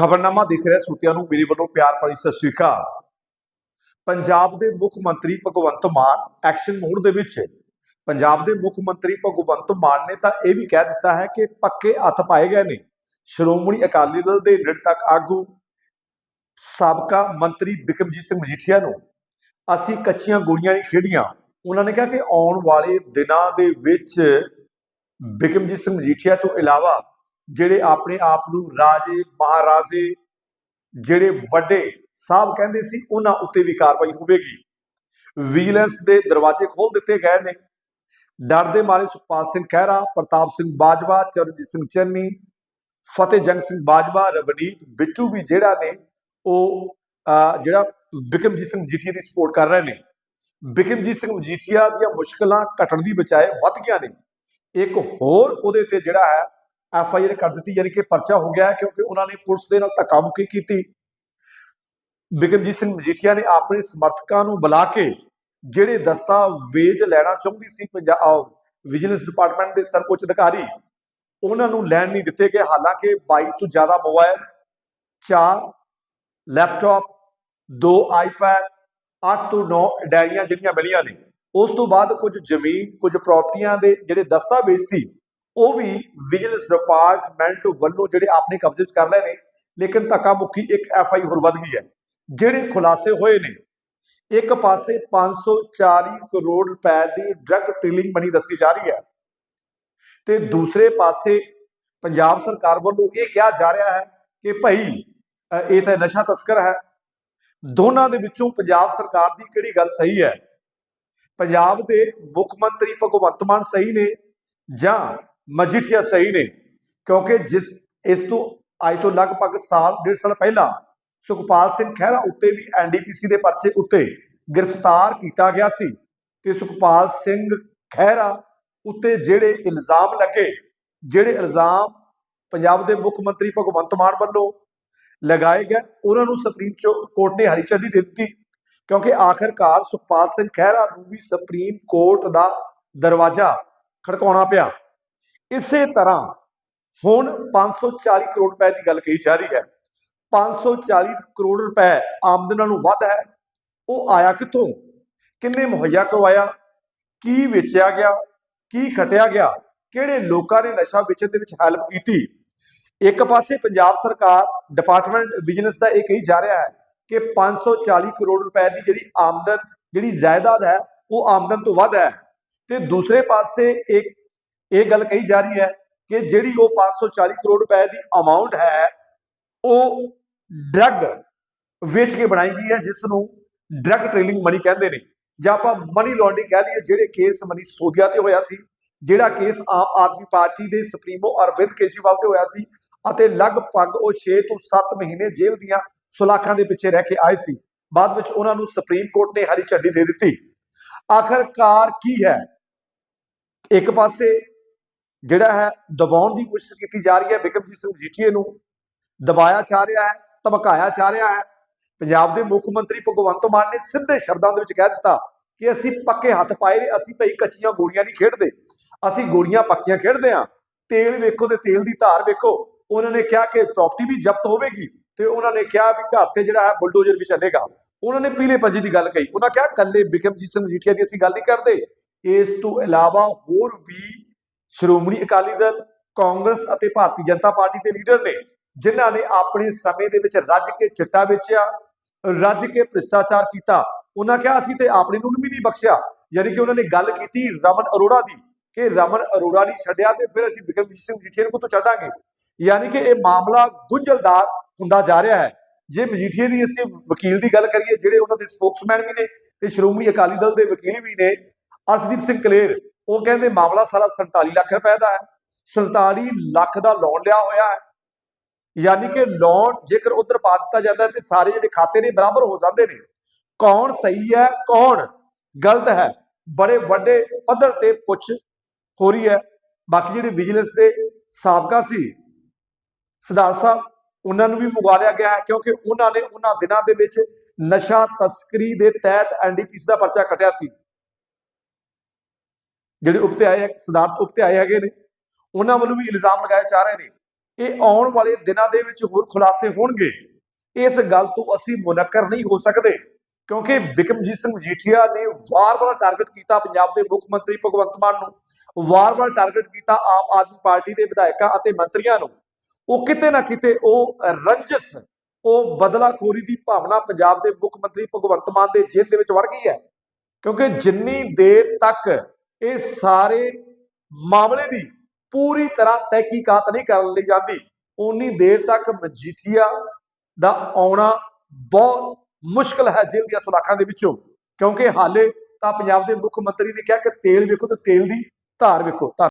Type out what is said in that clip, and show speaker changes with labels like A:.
A: ਖਬਰਨਾਮਾ ਦੇਖ ਰਿਹਾ ਸੂਤਿਆਂ ਨੂੰ, ਮੇਰੇ ਵੱਲੋਂ ਪਿਆਰ ਭਰੀ ਸਤਿ ਸ਼੍ਰੀ ਅਕਾਲ। ਪੰਜਾਬ ਦੇ ਮੁੱਖ ਮੰਤਰੀ ਭਗਵੰਤ ਮਾਨ ਐਕਸ਼ਨ ਮੋਡ ਦੇ ਵਿੱਚ ਪੰਜਾਬ ਦੇ ਮੁੱਖ ਮੰਤਰੀ ਭਗਵੰਤ ਮਾਨ ਨੇ ਤਾਂ ਇਹ ਵੀ ਕਹਿ ਦਿੱਤਾ ਹੈ ਕਿ ਪੱਕੇ ਹੱਥ ਪਾਏ ਗਏ ਨੇ। ਸ਼੍ਰੋਮਣੀ ਅਕਾਲੀ ਦਲ ਦੇ ਨਿੜ ਆਗੂ ਸਾਬਕਾ ਮੰਤਰੀ ਬਿਕਮਜੀਤ ਸਿੰਘ ਮਜੀਠੀਆ ਨੂੰ ਅਸੀਂ ਕੱਚੀਆਂ ਗੋਲੀਆਂ ਨਹੀਂ ਖੇਡੀਆਂ। ਉਹਨਾਂ ਨੇ ਕਿਹਾ ਕਿ ਆਉਣ ਵਾਲੇ ਦਿਨਾਂ ਦੇ ਵਿੱਚ ਬਿਕਮਜੀਤ ਸਿੰਘ ਮਜੀਠੀਆ ਤੋਂ ਇਲਾਵਾ ਜਿਹੜੇ ਆਪਣੇ ਆਪ ਨੂੰ ਰਾਜੇ, ਮਹਾਰਾਜੇ ਜਿਹੜੇ ਵੱਡੇ ਸਾਹਿਬ ਕਹਿੰਦੇ ਸੀ, ਉਹਨਾਂ ਉੱਤੇ ਵੀ ਕਾਰਵਾਈ ਹੋਵੇਗੀ। ਵਿਜੀਲੈਂਸ ਦੇ ਦਰਵਾਜ਼ੇ ਖੋਲ ਦਿੱਤੇ ਗਏ ਨੇ। ਡਰ ਦੇ ਮਾਰੇ ਸੁਖਪਾਲ ਸਿੰਘ ਖਹਿਰਾ, ਪ੍ਰਤਾਪ ਸਿੰਘ ਬਾਜਵਾ, ਚਰਨਜੀਤ ਸਿੰਘ ਚੰਨੀ, ਫਤਿਹ ਜੰਗ ਸਿੰਘ ਬਾਜਵਾ, ਰਵਨੀਤ ਬਿੱਟੂ ਵੀ ਜਿਹੜਾ ਨੇ, ਉਹ ਜਿਹੜਾ ਬਿਕਮਜੀਤ ਸਿੰਘ ਮਜੀਠੀਆ ਦੀ ਸਪੋਰਟ ਕਰ ਰਹੇ ਨੇ। ਬਿਕਮਜੀਤ ਸਿੰਘ ਮਜੀਠੀਆ ਦੀਆਂ ਮੁਸ਼ਕਲਾਂ ਘਟਣ ਦੀ ਬਜਾਏ ਵੱਧ ਗਈਆਂ ਨੇ। ਇੱਕ ਹੋਰ ਉਹਦੇ ਤੇ ਜਿਹੜਾ ਹੈ ਐਫ ਆਈ ਆਰ ਕਰ ਦਿੱਤੀ, ਯਾਨੀ ਕਿ ਪਰਚਾ ਹੋ ਗਿਆ ਕਿਉਂਕਿ ਉਹਨਾਂ ਨੇ ਪੁਲਿਸ ਦੇ ਨਾਲ ਧੱਕਾ ਮੁੱਕੀ ਕੀਤੀ। ਬਿਕਮਜੀਤ ਸਿੰਘ ਮਜੀਠੀਆ ਨੇ ਆਪਣੇ ਸਮਰਥਕਾਂ ਨੂੰ ਬੁਲਾ ਕੇ ਜਿਹੜੇ ਦਸਤਾਵੇਜ਼ ਲੈਣਾ ਚਾਹੁੰਦੀ ਸੀ ਪੰਜਾਬ ਵਿਜੀਲੈਂਸ ਡਿਪਾਰਟਮੈਂਟ ਦੇ ਸਰਵਉੱਚ ਅਧਿਕਾਰੀ, ਉਹਨਾਂ ਨੂੰ ਲੈਣ ਨਹੀਂ ਦਿੱਤੇ ਗਏ। ਹਾਲਾਂਕਿ 22 ਤੋਂ ਜ਼ਿਆਦਾ ਮੋਬਾਈਲ 4 ਲੈਪਟਾਪ 2 ਆਈਪੈਡ 8 ਤੋਂ 9 ਡਾਇਰੀਆਂ ਜਿਹੜੀਆਂ ਮਿਲੀਆਂ ਨੇ, ਉਸ ਤੋਂ ਬਾਅਦ ਕੁਝ ਜ਼ਮੀਨ, ਕੁਝ ਪ੍ਰਾਪਰਟੀਆਂ ਦੇ ਜਿਹੜੇ ਦਸਤਾਵੇਜ਼ ਸੀ ਉਹ ਵੀ ਵਿਜੀਲੈਂਸ ਡਿਪਾਰਟਮੈਂਟ ਵੱਲੋਂ ਜਿਹੜੇ ਆਪਣੇ ਕਬਜ਼ੇ ਵਿੱਚ ਕਰ ਲਏ ਨੇ, ਲੇਕਿਨ ਧੱਕਾ ਮੁੱਕੀ ਇੱਕ ਐਫ ਆਈ ਹੋਰ ਵੱਧ ਗਈ ਹੈ। ਜਿਹੜੇ ਖੁਲਾਸੇ ਹੋਏ ਨੇ, ਇੱਕ ਪਾਸੇ 540 ਕਰੋੜ ਰੁਪਏ ਦੀ ਡਰੱਗ ਡੀਲਿੰਗ ਬਣੀ ਦੱਸੀ ਜਾ ਰਹੀ ਹੈ ਤੇ ਦੂਸਰੇ ਪਾਸੇ ਪੰਜਾਬ ਸਰਕਾਰ ਵੱਲੋਂ ਇਹ ਕਿਹਾ ਜਾ ਰਿਹਾ ਹੈ ਕਿ ਭਾਈ ਇਹ ਤਾਂ ਨਸ਼ਾ ਤਸਕਰ ਹੈ। ਦੋਨਾਂ ਦੇ ਵਿੱਚੋਂ ਪੰਜਾਬ ਸਰਕਾਰ ਦੀ ਕਿਹੜੀ ਗੱਲ ਸਹੀ ਹੈ? ਪੰਜਾਬ ਦੇ ਮੁੱਖ ਮੰਤਰੀ ਭਗਵੰਤ ਮਾਨ ਸਹੀ ਨੇ ਜਾਂ ਮਜੀਠੀਆ ਸਹੀ ਨੇ। ਕਿਉਂਕਿ ਜਿਸ, ਇਸ ਤੋਂ, ਅੱਜ ਤੋਂ ਲਗਭਗ ਸਾਲ, ਡੇਢ ਸਾਲ ਪਹਿਲਾਂ ਸੁਖਪਾਲ ਸਿੰਘ ਖਹਿਰਾ ਉੱਤੇ ਵੀ ਐਨਡੀਪੀਸੀ ਦੇ ਪਰਚੇ ਉੱਤੇ ਗ੍ਰਿਫਤਾਰ ਕੀਤਾ ਗਿਆ ਸੀ ਤੇ ਸੁਖਪਾਲ ਸਿੰਘ ਖਹਿਰਾ ਉੱਤੇ ਜਿਹੜੇ ਇਲਜ਼ਾਮ ਲੱਗੇ, ਜਿਹੜੇ ਇਲਜ਼ਾਮ ਪੰਜਾਬ ਦੇ ਮੁੱਖ ਮੰਤਰੀ ਭਗਵੰਤ ਮਾਨ ਵੱਲੋਂ ਲਗਾਏ ਗਏ, ਉਹਨਾਂ ਨੂੰ ਸੁਪਰੀਮ ਚੋ- ਕੋਰਟ ਨੇ ਹਰੀ ਝੰਡੀ ਦੇ ਦਿੱਤੀ। ਕਿਉਂਕਿ ਆਖਰਕਾਰ ਸੁਖਪਾਲ ਸਿੰਘ ਖਹਿਰਾ ਨੂੰ ਵੀ ਸੁਪਰੀਮ ਕੋਰਟ ਦਾ ਦਰਵਾਜ਼ਾ ਖੜਕਾਉਣਾ ਪਿਆ। ਇਸੇ ਤਰ੍ਹਾਂ ਹੁਣ 540 ਕਰੋੜ ਰੁਪਏ ਦੀ ਗੱਲ ਕਹੀ ਜਾ ਰਹੀ ਹੈ। 540 ਕਰੋੜ ਰੁਪਏ ਆਮਦਨਾਂ ਨੂੰ ਵੱਧ ਹੈ। ਉਹ ਆਇਆ ਕਿੱਥੋਂ? ਕਿੰਨੇ ਮੁਹੱਈਆ ਕਰਵਾਇਆ? ਕੀ ਵੇਚਿਆ ਗਿਆ? ਕੀ ਖਟਿਆ ਗਿਆ? ਕਿਹੜੇ ਲੋਕਾਂ ਨੇ ਨਸ਼ਾ ਵੇਚਣ ਦੇ ਵਿੱਚ ਹੈਲਪ ਕੀਤੀ? ਇੱਕ ਪਾਸੇ ਪੰਜਾਬ ਸਰਕਾਰ ਡਿਪਾਰਟਮੈਂਟ ਬਿਜਨਸ ਦਾ ਇਹ ਕਹੀ ਜਾ ਰਿਹਾ ਹੈ ਕਿ 540 ਕਰੋੜ ਰੁਪਏ ਦੀ ਜਿਹੜੀ ਆਮਦਨ, ਜਿਹੜੀ ਜਾਇਦਾਦ ਹੈ, ਉਹ ਆਮਦਨ ਤੋਂ ਵੱਧ ਹੈ। ਤੇ ਦੂਸਰੇ ਪਾਸੇ ਇੱਕ ਇਹ ਗੱਲ ਕਹੀ ਜਾ ਰਹੀ ਹੈ ਕਿ ਜਿਹੜੀ ਉਹ 540 ਕਰੋੜ ਰੁਪਏ ਦੀ ਅਮਾਉਂਟ ਹੈ, ਉਹ ਡਰੱਗ ਵੇਚ ਕੇ ਬਣਾਈ ਗਈ ਹੈ ਜਿਸ ਨੂੰ ਡਰੱਗ ਟ੍ਰੇਲਿੰਗ ਮਨੀ ਕਹਿੰਦੇ ਨੇ। ਜਾਂ ਆਪਾਂ ਮਨੀ ਲਾਂਡਰਿੰਗ ਕਹਿ ਲਈਏ, ਜਿਹੜੇ ਕੇਸ ਮਨੀ ਸੋਧਿਆ ਤੇ ਹੋਇਆ ਸੀ, ਜਿਹੜਾ ਕੇਸ ਆਮ ਆਦਮੀ ਪਾਰਟੀ ਦੇ ਸੁਪਰੀਮੋ ਅਰਵਿੰਦ ਕੇਜਰੀਵਾਲ ਤੇ ਹੋਇਆ ਸੀ, ਅਤੇ ਲਗਭਗ ਉਹ 6 ਤੋਂ 7 ਮਹੀਨੇ ਜੇਲ੍ਹ ਦੀਆਂ ਸੁਲਾਖਾਂ ਦੇ ਪਿੱਛੇ ਰਹਿ ਕੇ ਆਏ ਸੀ। ਬਾਅਦ ਵਿੱਚ ਉਹਨਾਂ ਨੂੰ ਸੁਪਰੀਮ ਕੋਰਟ ਨੇ ਹਰੀ ਝੰਡੀ ਦੇ ਦਿੱਤੀ। ਆਖਰਕਾਰ ਕੀ ਹੈ? ਇੱਕ ਪਾਸੇ ਜਿਹੜਾ ਹੈ, ਦਬਾਉਣ ਦੀ ਕੋਸ਼ਿਸ਼ ਕੀਤੀ ਜਾ ਰਹੀ ਹੈ ਬਿਕਮਜੀਤ ਸਿੰਘ ਜੀਠੀਏ ਨੂੰ। ਦਬਾਇਆ ਜਾ ਰਿਹਾ ਹੈ, ਧਮਕਾਇਆ ਜਾ ਰਿਹਾ ਹੈ। ਪੰਜਾਬ ਦੇ ਮੁੱਖ ਮੰਤਰੀ ਭਗਵੰਤ ਮਾਨ ਨੇ ਸਿੱਧੇ ਸ਼ਬਦਾਂ ਦੇ ਵਿੱਚ ਕਹਿ ਦਿੱਤਾ ਕਿ ਅਸੀਂ ਪੱਕੇ ਹੱਥ ਪਾਏ ਨੇ, ਅਸੀਂ ਭਈ ਕੱਚੀਆਂ ਗੋਲੀਆਂ ਨਹੀਂ ਖੇਡਦੇ। ਅਸੀਂ ਗੋਲੀਆਂ ਪੱਕੀਆਂ ਖੇਡਦੇ ਆ ਤੇਲ ਵੇਖੋ ਤੇ ਤੇਲ ਦੀ ਧਾਰ ਵੇਖੋ। ਉਹਨਾਂ ਨੇ ਕਿਹਾ ਕਿ ਪ੍ਰਾਪਰਟੀ ਵੀ ਜ਼ਬਤ ਹੋਵੇਗੀ ਤੇ ਉਹਨਾਂ ਨੇ ਕਿਹਾ ਵੀ ਘਰ ਤੇ ਜਿਹੜਾ ਹੈ ਬੁਲਡੋਜ਼ਰ ਵੀ ਚੱਲੇਗਾ। ਉਹਨਾਂ ਨੇ ਪੀਲੇ ਪੰਜੇ ਦੀ ਗੱਲ ਕਹੀ। ਉਹਨਾਂ ਕਿਹਾ ਕੱਲੇ ਬਿਕਮਜੀਤ ਸਿੰਘ ਮਜੀਠੀਆ ਦੀ ਅਸੀਂ ਗੱਲ ਨਹੀਂ ਕਰਦੇ। ਇਸ ਤੋਂ ਇਲਾਵਾ ਹੋਰ ਵੀ ਸ਼੍ਰੋਮਣੀ ਅਕਾਲੀ ਦਲ, ਕਾਂਗਰਸ ਅਤੇ ਭਾਰਤੀ ਜਨਤਾ ਪਾਰਟੀ ਦੇ ਲੀਡਰ ਨੇ, ਜਿਨ੍ਹਾਂ ਨੇ ਆਪਣੇ ਸਮੇਂ ਦੇ ਵਿੱਚ ਰੱਜ ਕੇ ਚਿੱਟਾ ਵੇਚਿਆ, ਰੱਜ ਕੇ ਭ੍ਰਿਸ਼ਟਾਚਾਰ ਕੀਤਾ, ਉਹਨਾਂ ਕਿਹਾ ਅਸੀਂ ਤੇ ਆਪਣੇ ਨੂੰ ਵੀ ਨਹੀਂ ਬਖਸ਼ਿਆ, ਯਾਨੀ ਕਿ ਉਹਨਾਂ ਨੇ ਗੱਲ ਕੀਤੀ ਰਮਨ ਅਰੋੜਾ ਦੀ, ਕਿ ਰਮਨ ਅਰੋੜਾ ਨਹੀਂ ਛੱਡਿਆ ਤੇ ਫਿਰ ਅਸੀਂ ਬਿਕਰਮਜੀਤ ਸਿੰਘ ਮਜੀਠੀਆ ਨੂੰ ਕਿੱਥੋਂ ਛੱਡਾਂਗੇ? ਯਾਨੀ ਕਿ ਇਹ ਮਾਮਲਾ ਗੁੰਝਲਦਾਰ ਹੁੰਦਾ ਜਾ ਰਿਹਾ ਹੈ। ਜੇ ਮਜੀਠੀਆ ਦੀ ਅਸੀਂ ਵਕੀਲ ਦੀ ਗੱਲ ਕਰੀਏ, ਜਿਹੜੇ ਉਹਨਾਂ ਦੇ ਸਪੋਕਸਮੈਨ ਵੀ ਨੇ ਤੇ ਸ਼੍ਰੋਮਣੀ ਅਕਾਲੀ ਦਲ ਦੇ ਵਕੀਲ ਵੀ ਨੇ, ਅਰਸ਼ਦੀਪ ਸਿੰਘ ਕਲੇਰ ਉਹ ਕਹਿੰਦੇ ਮਾਮਲਾ ਸਾਰਾ 47 ਲੱਖ ਰੁਪਏ ਦਾ ਹੈ। 47 ਲੱਖ ਦਾ ਲੋਨ ਲਿਆ ਹੋਇਆ ਹੈ। ਯਾਨੀ ਕਿ ਲੋਨ ਜੇਕਰ ਉਧਰ ਪਾ ਦਿੱਤਾ ਜਾਂਦਾ ਹੈ ਤੇ ਸਾਰੇ ਜਿਹੜੇ ਖਾਤੇ ਨੇ ਬਰਾਬਰ ਹੋ ਜਾਂਦੇ ਨੇ। ਕੌਣ ਸਹੀ ਹੈ, ਕੌਣ ਗਲਤ ਹੈ, ਬੜੇ ਵੱਡੇ ਪੱਧਰ ਤੇ ਪੁੱਛ ਹੋ ਰਹੀ ਹੈ। ਬਾਕੀ ਜਿਹੜੇ ਵਿਜੀਲੈਂਸ ਦੇ ਸਾਬਕਾ ਸੀ, ਸਰਦਾਰ ਸਾਹਿਬ, ਉਹਨਾਂ ਨੂੰ ਵੀ ਮੁਗਾ ਲਿਆ ਗਿਆ ਹੈ ਕਿਉਂਕਿ ਉਹਨਾਂ ਨੇ ਉਹਨਾਂ ਦਿਨਾਂ ਦੇ ਵਿੱਚ ਨਸ਼ਾ ਤਸਕਰੀ ਦੇ ਤਹਿਤ ਐਨਡੀਪੀਸੀ ਦਾ ਪਰਚਾ ਕਟਿਆ ਸੀ। ਜਿਹੜੇ ਉਪਤੇ ਆਏ ਹੈ, ਸਿਧਾਰਥ ਉਪਤੇ ਆਏ ਹੈਗੇ ਨੇ ਉਹਨਾਂ ਵੱਲੋਂ ਵੀ ਇਲਜ਼ਾਮ ਲਗਾਏ ਜਾ ਰਹੇ ਨੇ। ਇਹ ਆਉਣ ਵਾਲੇ ਦਿਨਾਂ ਦੇ ਵਿੱਚ ਹੋਰ ਖੁਲਾਸੇ ਹੋਣਗੇ। ਇਸ ਗੱਲ ਤੋਂ ਅਸੀਂ ਮੁਨੱਕਰ ਨਹੀਂ ਹੋ ਸਕਦੇ ਕਿਉਂਕਿ ਬਿਕਮਜੀਤ ਸਿੰਘ ਮਜੀਠੀਆ ਨੇ ਵਾਰ-ਵਾਰ ਟਾਰਗੇਟ ਕੀਤਾ ਪੰਜਾਬ ਦੇ ਮੁੱਖ ਮੰਤਰੀ ਭਗਵੰਤ ਮਾਨ ਨੂੰ ਵਾਰ-ਵਾਰ ਟਾਰਗੇਟ ਕੀਤਾ ਆਮ ਆਦਮੀ ਪਾਰਟੀ ਦੇ ਵਿਧਾਇਕਾਂ ਅਤੇ ਮੰਤਰੀਆਂ ਨੂੰ। ਉਹ ਕਿਤੇ ਨਾ ਕਿਤੇ ਉਹ ਰੰਜਸ ਉਹ ਬਦਲਾਖੋਰੀ ਦੀ ਭਾਵਨਾ ਪੰਜਾਬ ਦੇ ਮੁੱਖ ਮੰਤਰੀ ਭਗਵੰਤ ਮਾਨ ਦੇ ਜੇਬ ਦੇ ਵਿੱਚ ਵੜ ਗਈ ਹੈ। ਕਿਉਂਕਿ ਜਿੰਨੀ ਦੇਰ ਤੱਕ ਇਹ ਸਾਰੇ ਮਾਮਲੇ ਦੀ ਪੂਰੀ ਤਰ੍ਹਾਂ ਤਹਿਕੀਕਾਤ ਨਹੀਂ ਕਰਨ ਲਈ ਜਾਂਦੀ। ਉਨੀ ਦੇਰ ਤੱਕ ਮਜੀਠੀਆ ਦਾ ਆਉਣਾ ਬਹੁਤ ਮੁਸ਼ਕਲ ਹੈ ਜੇਲ੍ਹ ਦੀਆਂ ਸੁਲਾਖਾਂ ਦੇ ਵਿੱਚੋਂ। ਕਿਉਂਕਿ ਹਾਲੇ ਤਾਂ ਪੰਜਾਬ ਦੇ ਮੁੱਖ ਮੰਤਰੀ ਨੇ ਕਿਹਾ ਕਿ ਤੇਲ ਵੇਖੋ ਤੇ ਤੇਲ ਦੀ ਧਾਰ ਵੇਖੋ। ਧੰਨ-